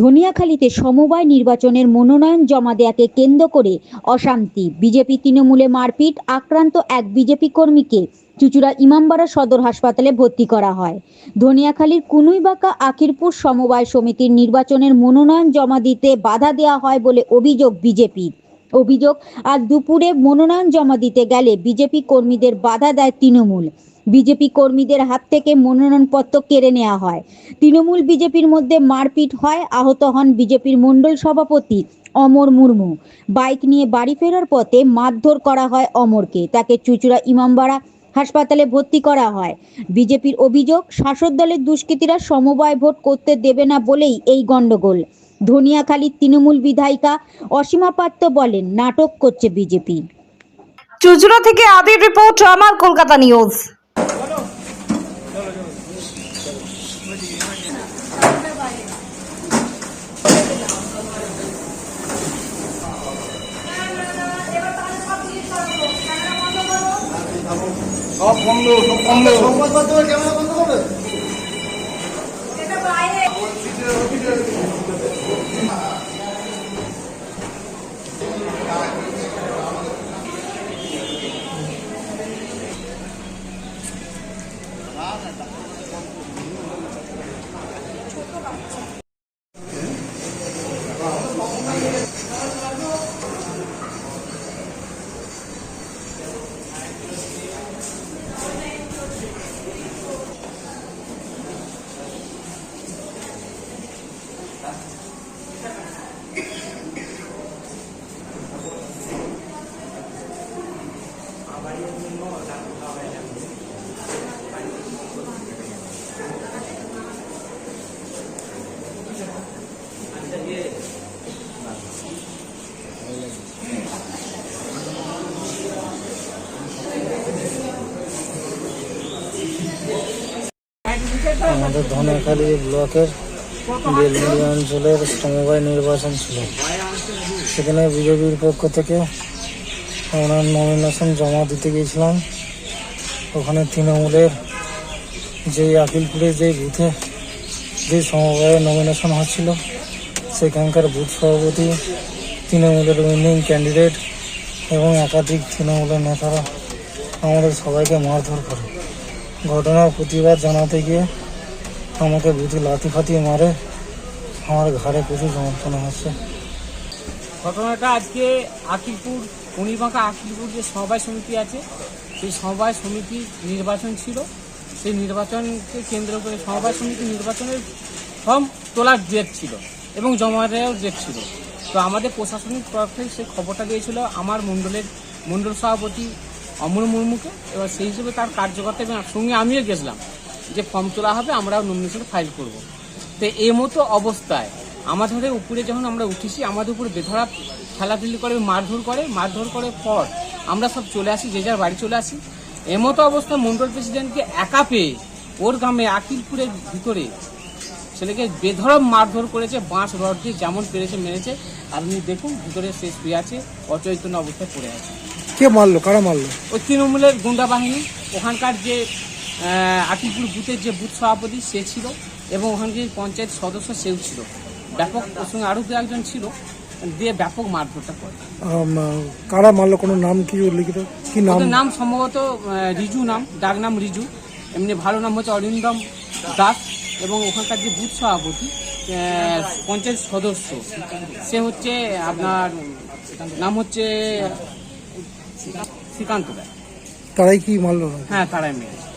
ধনিয়াখালীতে সমবায় নির্বাচনের মনোনয়ন জমা দেয়াকে কেন্দ্র করে অশান্তি। বিজেপি তৃণমূলে মারপিট, আক্রান্ত এক বিজেপি কর্মীকে চুচুড়া ইমামবাড়া সদর হাসপাতালে ভর্তি করা হয়। ধনিয়াখালীর কুনুইবাঁকা আকিরপুর সমবায় সমিতির নির্বাচনের মনোনয়ন জমা দিতে বাধা দেওয়া হয় বলে অভিযোগ বিজেপির অভিযোগ, আজ দুপুরে মনোনয়ন জমা দিতে গেলে বিজেপি কর্মীদের বাধা দেয় তৃণমূল। বিজেপি কর্মীদের হাত থেকে মনোনয়নপত্র কেড়ে নেওয়া হয়। তৃণমূল বিজেপির মধ্যে মারপিট হয়, আহত হন বিজেপির মণ্ডল সভাপতি অমর মুর্মু। বাইক নিয়ে বাড়ি ফেরার পথে মারধর করা হয় অমরকে। তাকে চুচুড়া ইমামবাড়া হাসপাতালে ভর্তি করা হয়। বিজেপির অভিযোগ, শাসক দলের দুষ্কৃতীরা সমবায় ভোট করতে দেবে না বলেই এই গণ্ডগোল। ধনিয়াখালীর তৃণমূল বিধায়িকা অসীমা পাত্র বলেন, নাটক করছে বিজেপি। চুচুড়া থেকে আদির রিপোর্ট, আমার কলকাতা নিউজ। সব বন্ধ সব বন্ধ। সংবাদপত্র ক্যামেরা বন্ধ করবে আমাদের ধনেখালী ব্লকের বেলমুড়ি অঞ্চলের সমবায় নির্বাচন ছিল। সেখানে বিজেপির পক্ষ থেকে আমরা নমিনেশন জমা দিতে গিয়েছিলাম। ওখানে তৃণমূলের যেই আকিলপুরে যেই বুথে যে সমবায়ে নমিনেশন হচ্ছিল, সেখানকার বুথ সভাপতি, তৃণমূলের উইনিং ক্যান্ডিডেট এবং একাধিক তৃণমূলের নেতারা আমাদের সবাইকে মারধর করে। ঘটনার প্রতিবাদ জানাতে গিয়ে আমাকে বুঝি লাথি ফাতি মারে। আমার ঘরে প্রচুর যন্ত্রণা হচ্ছে। ঘটনাটা আজকে আকিলপুর উনিবাঁকা আকিলপুর যে সমবায় সমিতি আছে, সেই সমবায় সমিতির নির্বাচন ছিল। সেই নির্বাচনকে কেন্দ্র করে সমবায় সমিতি নির্বাচনের ফর্ম তোলার ডেট ছিল এবং জমা দেওয়ার ডেট ছিল। তো আমাদের প্রশাসনিক তরফ সেই খবরটা দিয়েছিল। আমার মণ্ডলের মণ্ডল সভাপতি অমর মুর্মুকে। এবার সেই হিসেবে তার কার্যকর্তা এবং সঙ্গে আমিও গেছিলাম যে ফর্ম তোলা হবে আমরাও নমিনেশন ফাইল করব। তো এই মতো অবস্থায় আমাদের উপরে যখন আমরা উঠেছি, আমাদের উপরে বেধরা খেলাধুলি করে, মারধর করে মারধর করে পর আমরা সব চলে আসি, যে যার বাড়ি চলে আসি। এমতো অবস্থায় মন্ডল প্রেসিডেন্টকে একা পেয়ে ওর গ্রামে আকিলপুরের ভিতরে ছেলেকে বেধরম মারধর করেছে, বাঁশ রড দিয়ে যেমন পেরেছে, মেরেছে। আপনি দেখুন, ভিতরে সে শুয়ে আছে, অচৈতন্য অবস্থায় পড়ে আছে। কে মারলো? কারা মারলো? ওই তৃণমূলের গুন্ডা বাহিনী। ওখানকার যে আহ, আকিলপুর বুথের যে বুথ সভাপতি সে ছিল এবং ওখানকার পঞ্চায়েত সদস্য সেও ছিল। ব্যাপক ওর সঙ্গে আরও দু একজন ছিল। দিয়ে ব্যাপক মারধরটা করে। কারা মারলো? কোনো নাম কি উল্লিখিত? কি নাম? নাম সম্ভবত রিজু নাম ডাক নাম রিজু। এমনি ভালো নাম হচ্ছে অরিন্দম দাস এবং ওখানকার যে বুথ সভাপতি পঞ্চায়েত সদস্য সে হচ্ছে আপনার নাম হচ্ছে শ্রীকান্ত দেয় তারাই কি মারলো? হ্যাঁ তারাই মেরেছে।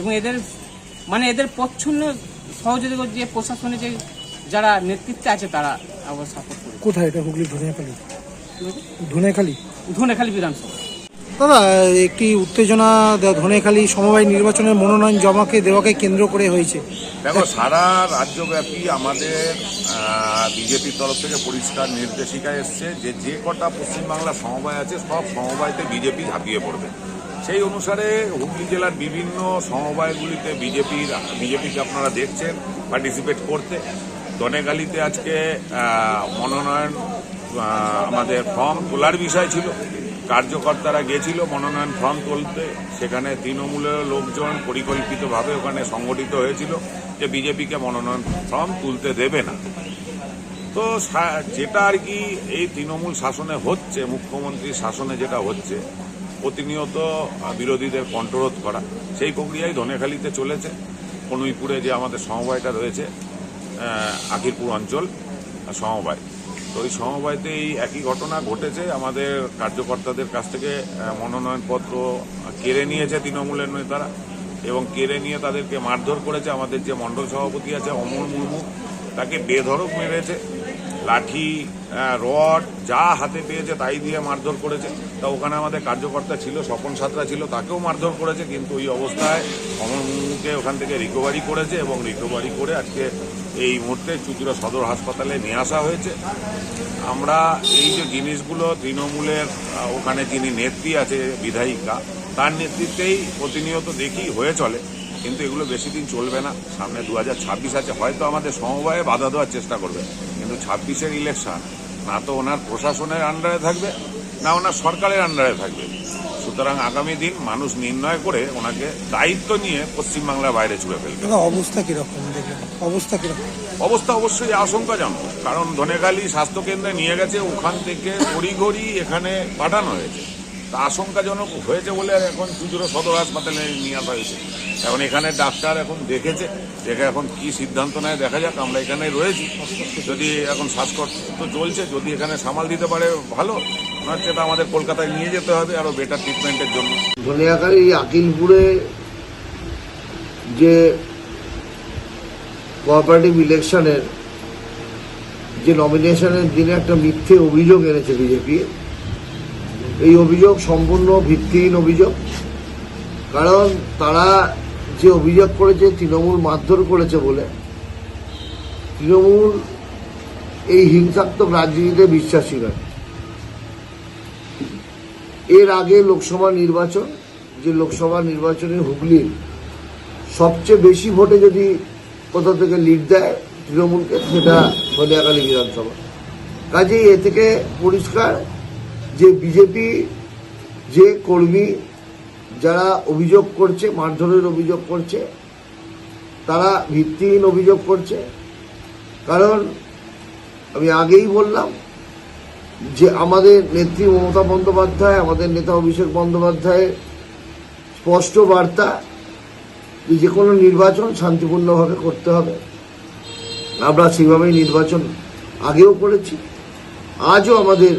এবং এদের মানে এদের প্রচ্ছন্ন সহযোগী যে প্রশাসনে যে যারা নেতৃত্বে আছে তারা আবার সাপোর্ট করে কোথায়? এটা হুগলি ধনেখালি বিধানসভা। দাদা, একটি উত্তেজনা ধনেখালি সমবায় নির্বাচনের মনোনয়ন জমাকে দেওয়াকে কেন্দ্র করে হয়েছে। দেখো, সারা রাজ্যব্যাপী আমাদের বিজেপির তরফ থেকে পরিষ্কার নির্দেশিকা এসছে যে যে কটা পশ্চিমবাংলার সমবায় আছে, সব সমবায়তে বিজেপি ঝাঁপিয়ে পড়বে। সেই অনুসারে হুগলি জেলার বিভিন্ন সমবায়গুলিতে বিজেপির, বিজেপিকে আপনারা দেখছেন পার্টিসিপেট করতে। দনেগালিতে আজকে মনোনয়ন আমাদের ফর্ম তোলার বিষয় ছিল। কার্যকর্তারা গেছিল মনোনয়ন ফর্ম তুলতে। সেখানে তৃণমূলের লোকজন পরিকল্পিতভাবে ওখানে সংগঠিত হয়েছিল যে বিজেপিকে মনোনয়ন ফর্ম তুলতে দেবে না। তো যেটা আর কি এই তৃণমূল শাসনে হচ্ছে মুখ্যমন্ত্রীর শাসনে যেটা হচ্ছে, প্রতিনিয়ত বিরোধীদের কণ্ঠরোধ করা, সেই প্রক্রিয়াই ধনেখালিতে চলেছে। কনুইপুরে যে আমাদের সমবায়টা রয়েছে আখিরপুর অঞ্চল, সমবায়। তো ওই সমবায়তে এই একই ঘটনা ঘটেছে। আমাদের কার্যকর্তাদের কাছ থেকে মনোনয়নপত্র কেড়ে নিয়েছে তৃণমূলের নেতারা এবং কেড়ে নিয়ে তাদেরকে মারধর করেছে। আমাদের যে মণ্ডল সভাপতি আছে অমর মুর্মু, তাকে বেধড়ক মেরেছে। লাঠি রড যা হাতে পেয়েছে তাই দিয়ে মারধর করেছে। তা ওখানে আমাদের কার্যকর্তা ছিল, স্বপন সাঁতরা ছিল, তাকেও মারধর করেছে। কিন্তু ওই অবস্থায় অমর মুর্মুকে ওখান থেকে রিকভারি করেছে এবং রিকভারি করে আজকে এই মুহূর্তে চুচুড়া সদর হাসপাতালে নিয়ে আসা হয়েছে। আমরা এই যে জিনিসগুলো তৃণমূলের ওখানে যিনি নেত্রী আছে, বিধায়িকা, তার নেতৃত্বেই প্রতিনিয়ত দেখি হয়ে চলে। কিন্তু এগুলো বেশি দিন চলবে না। সামনে দু হাজার ছাব্বিশ আছে। হয়তো আমাদের সমবায়ে বাধা দেওয়ার চেষ্টা করবে। কিন্তু ছাব্বিশের ইলেকশন না তো ওনার প্রশাসনের আন্ডারে থাকবে, না ওনার সরকারের আন্ডারে থাকবে। সুতরাং আগামী দিন মানুষ নির্ণয় করে ওনাকে দায়িত্ব নিয়ে পশ্চিমবাংলার বাইরে ছুড়ে ফেলবে। অবস্থা কীরকম অবস্থা কীরকম? অবস্থা অবশ্যই আশঙ্কাজনক কারণ ধনেখালি স্বাস্থ্যকেন্দ্রে নিয়ে গেছে ওখান থেকে তড়িঘড়ি এখানে পাঠানো হয়েছে। তা আশঙ্কাজনক হয়েছে বলে এখন চুচুরো সদর হাসপাতালে নিয়ে আসা হয়েছে। এখন এখানে ডাক্তার এখন দেখেছে, দেখে এখন কি সিদ্ধান্ত নেয় দেখা যাক, আমরা এখানে রয়েছি। যদি এখন শ্বাসকষ্ট চলছে, যদি এখানে সামাল দিতে পারে, ভালো। তা আমাদের কলকাতায় নিয়ে যেতে হবে আরও বেটার ট্রিটমেন্টের জন্য। ধনিয়াখালী, আকিলপুরে যে কোঅপারেটিভ ইলেকশনের যে নমিনেশনের দিনে একটা মিথ্যে অভিযোগ এনেছে বিজেপি এই অভিযোগ সম্পূর্ণ ভিত্তিহীন অভিযোগ। কারণ তারা যে অভিযোগ করেছে, তৃণমূল মারধর করেছে বলে, তৃণমূল এই হিংসাত্মক রাজনীতিতে বিশ্বাসী নয়। এর আগে লোকসভা নির্বাচন, যে লোকসভা নির্বাচনে হুগলির সবচেয়ে বেশি ভোটে যদি কোথাও থেকে লিড দেয় তৃণমূলকে, সেটা হলিয়াকালী বিধানসভা। কাজেই এ থেকে পরিষ্কার যে বিজেপি যে কর্মী যারা অভিযোগ করছে, মারধরের অভিযোগ করছে, তারা ভিত্তিহীন অভিযোগ করছে। কারণ আমি আগেই বললাম যে আমাদের নেত্রী মমতা বন্দ্যোপাধ্যায়, আমাদের নেতা অভিষেক বন্দ্যোপাধ্যায়ের স্পষ্ট বার্তা যে কোনো নির্বাচন শান্তিপূর্ণভাবে করতে হবে। আমরা সেইভাবেই নির্বাচন আগেও করেছি। আজও আমাদের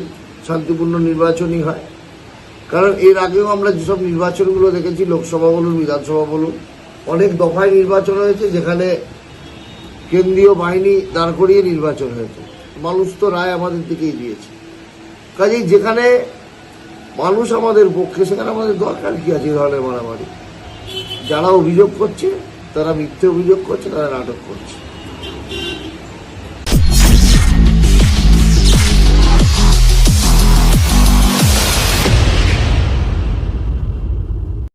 শান্তিপূর্ণ নির্বাচনই হয়। কারণ এর আগেও আমরা যেসব নির্বাচনগুলো দেখেছি, লোকসভা বলুন, বিধানসভা বলুন, অনেক দফায় নির্বাচন হয়েছে যেখানে কেন্দ্রীয় বাহিনী দাঁড় করিয়ে নির্বাচন হয়েছে। মানুষ তো রায় আমাদের দিকেই দিয়েছে। কাজেই যেখানে মানুষ আমাদের পক্ষে, সেখানে আমাদের দরকার কি আছে ধরনের মারামারি? যারা অভিযোগ করছে, তারা মিথ্যে অভিযোগ করছে, তারা নাটক করছে।